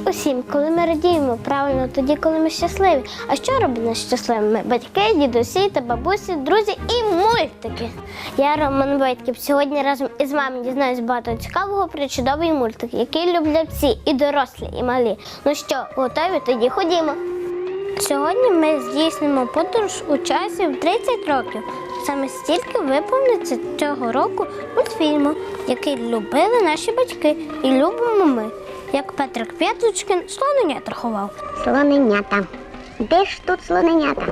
всім, коли ми радіємо, правильно тоді, коли ми щасливі. А що робить нас щасливими? Батьки, дідусі та бабусі, друзі і мультики. Я Роман Войтків. Сьогодні разом із вами дізнаюсь багато цікавого про чудовий мультик, який люблять всі, і дорослі, і малі. Ну що, готові? Тоді ходімо. Сьогодні ми здійснимо подорож у часі в 30 років. Саме стільки виповниться цього року мультфільму, який любили наші батьки і любимо ми. Як Петрик П'яточкин слоненят рахував. Слоненята. Де ж тут слоненята?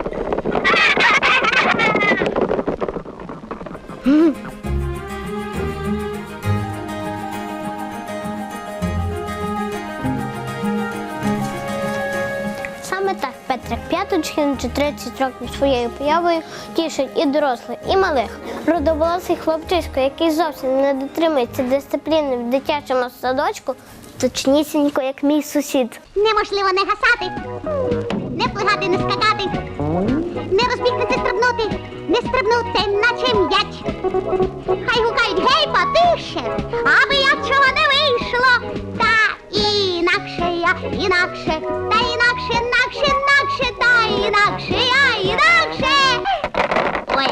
Саме так Петрик П'яточкин чи 30 років своєю появою тішить і дорослих, і малих. Родоволосий хлопчисько, який зовсім не дотримується дисципліни в дитячому садочку, точнісінько, як мій сусід. Неможливо не гасати, не плигати, не скакати, не розбігти, стрибнути, не стрибнути, наче м'яч. Хай гукають гей, потише, аби я чого не вийшло. Та інакше я, інакше, та інакше, інакше, інакше, та інакше я, інакше. Ой.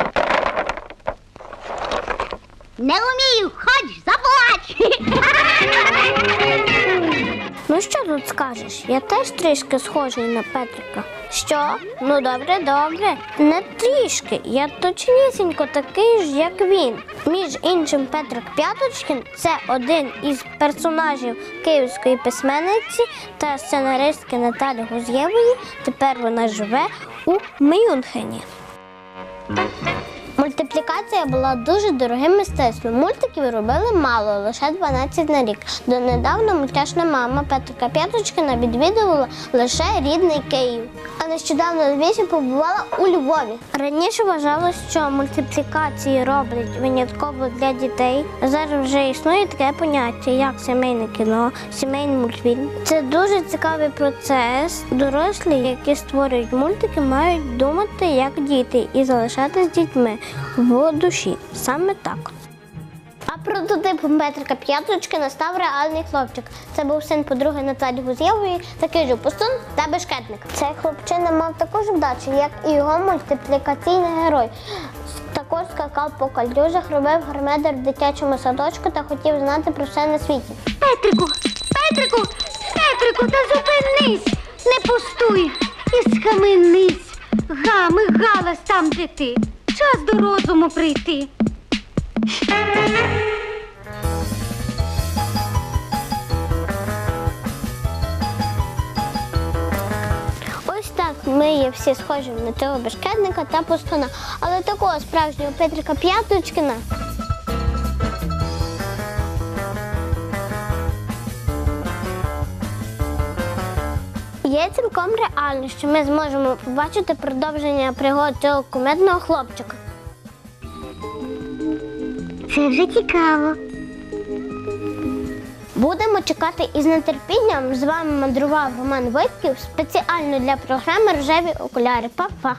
Не вмію, хоч заплач. Ну що тут скажеш? Я теж трішки схожий на Петрика. Що? Ну добре, добре. Не трішки. Я точнісінько такий ж, як він. Між іншим, Петрик П'яточкин це один із персонажів київської письменниці та сценаристки Наталі Гузєвої. Тепер вона живе у Мюнхені. Мультиплікація була дуже дорогим мистецтвом. Мультиків робили мало, лише 12 на рік. Донедавна мультяшна мама Петрика П'яточкина відвідувала лише рідний Київ. Нещодавно двічі побувала у Львові. Раніше вважалось, що мультиплікації роблять винятково для дітей. Зараз вже існує таке поняття, як сімейне кіно, сімейний мультфільм. Це дуже цікавий процес. Дорослі, які створюють мультики, мають думати як діти і залишатися дітьми в душі. Саме так. Прототипом Петрика П'яточкина став реальний хлопчик. Це був син подруги Наталі Гузєвої, такий же пустун та бешкетник. Цей хлопчина мав таку ж вдачу, як і його мультиплікаційний герой. Також скакав по калюжах, робив гармедер в дитячому садочку та хотів знати про все на світі. Петрику, Петрику, Петрику, та зупинись, не пустуй і схаменись. Гами, галас там, де ти. Час до розуму прийти. Ми є всі схожі на цього бешкетника та пустуна. Але такого справжнього Петрика П'яточкина Є цілком реально, що ми зможемо побачити продовження пригод цього кумедного хлопчика. Це вже цікаво. Будемо чекати із нетерпінням. З вами мандрував Роман Витків спеціально для програми Рожеві окуляри. Па-па!